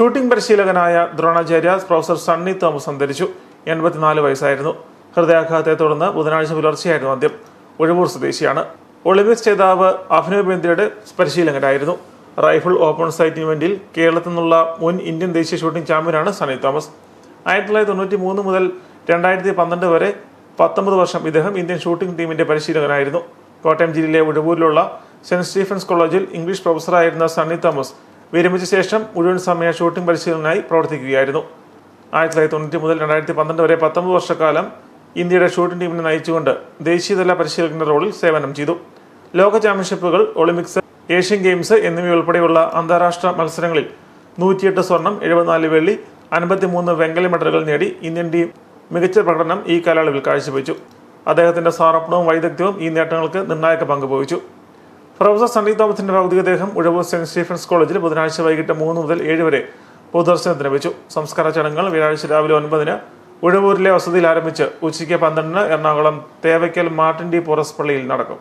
Shooting പരിശീലകനായ Dronacharya professor Sunny Thomas അന്തരിച്ചു. എൺപത്തിനാല് വയസ്സായിരുന്നു. ഹൃദയാഘാതത്തെ തുടർന്ന് ബുധനാഴ്ച പുലർച്ചെയായിരുന്നു അന്ത്യം ഒഴിവൂർ സ്വദേശിയാണ്. ഒളിമ്പിക്സ് ജേതാവ് അഭിനവ് ബിന്ദ്രയുടെ പരിശീലകനായിരുന്നു. റൈഫിൾ ഓപ്പൺ സൈറ്റ് ഇവന്റിൽ കേരളത്തിൽ നിന്നുള്ള മുൻ ഇന്ത്യൻ ദേശീയ ഷൂട്ടിംഗ് ചാമ്പ്യനാണ് സണ്ണി തോമസ്. ആയിരത്തി തൊള്ളായിരത്തി തൊണ്ണൂറ്റി മൂന്ന് മുതൽ രണ്ടായിരത്തി പന്ത്രണ്ട് വരെ പത്തൊമ്പത് വർഷം ഇദ്ദേഹം ഇന്ത്യൻ ഷൂട്ടിംഗ് ടീമിന്റെ പരിശീലകനായിരുന്നു. കോട്ടയം ജില്ലയിലെ ഉഴവൂരിലുള്ള സെന്റ് സ്റ്റീഫൻസ് കോളേജിൽ ഇംഗ്ലീഷ് പ്രൊഫസറായിരുന്ന സണ്ണി തോമസ് വിരമിച്ച ശേഷം മുഴുവൻ സമയ ഷൂട്ടിംഗ് പരിശീലനമായി പ്രവർത്തിക്കുകയായിരുന്നു. ആയിരത്തി തൊള്ളായിരത്തി തൊണ്ണൂറ്റി മുതൽ രണ്ടായിരത്തി പന്ത്രണ്ട് വരെ പത്തൊമ്പത് വർഷക്കാലം ഇന്ത്യയുടെ ഷൂട്ടിംഗ് ടീമിനെ നയിച്ചുകൊണ്ട് ദേശീയതല പരിശീലകന്റെ റോളിൽ സേവനം ചെയ്തു. ലോക ചാമ്പ്യൻഷിപ്പുകൾ ഒളിമ്പിക്സ് ഏഷ്യൻ ഗെയിംസ് എന്നിവയുൾപ്പെടെയുള്ള അന്താരാഷ്ട്ര മത്സരങ്ങളിൽ നൂറ്റിയെട്ട് സ്വർണം എഴുപത്തിനാല് വെള്ളി അൻപത്തിമൂന്ന് വെങ്കല മെഡലുകൾ നേടി ഇന്ത്യൻ ടീം മികച്ച പ്രകടനം ഈ കാലയളവിൽ കാഴ്ചവെച്ചു. അദ്ദേഹത്തിന്റെ സമർപ്പണവും വൈദഗ്ധ്യവും ഈ നേട്ടങ്ങൾക്ക് നിർണായക പങ്ക് വഹിച്ചു. പ്രൊഫസർ സണ്ണി തോമസിന്റെ ഭൗതികദേഹം ഉഴവൂർ സെന്റ് സ്റ്റീഫൻസ് കോളേജിൽ ബുധനാഴ്ച വൈകിട്ട് മൂന്ന് മുതൽ ഏഴ് വരെ പൊതുദർശനത്തിന് വെച്ചു സംസ്കാര ചടങ്ങുകൾ വ്യാഴാഴ്ച രാവിലെ ഒൻപതിന് ഉഴവൂരിലെ വസതിയിൽ ആരംഭിച്ച് ഉച്ചയ്ക്ക് പന്ത്രണ്ടിന് Ernakulam Thevakkal Martin de Porres പള്ളിയിൽ നടക്കും.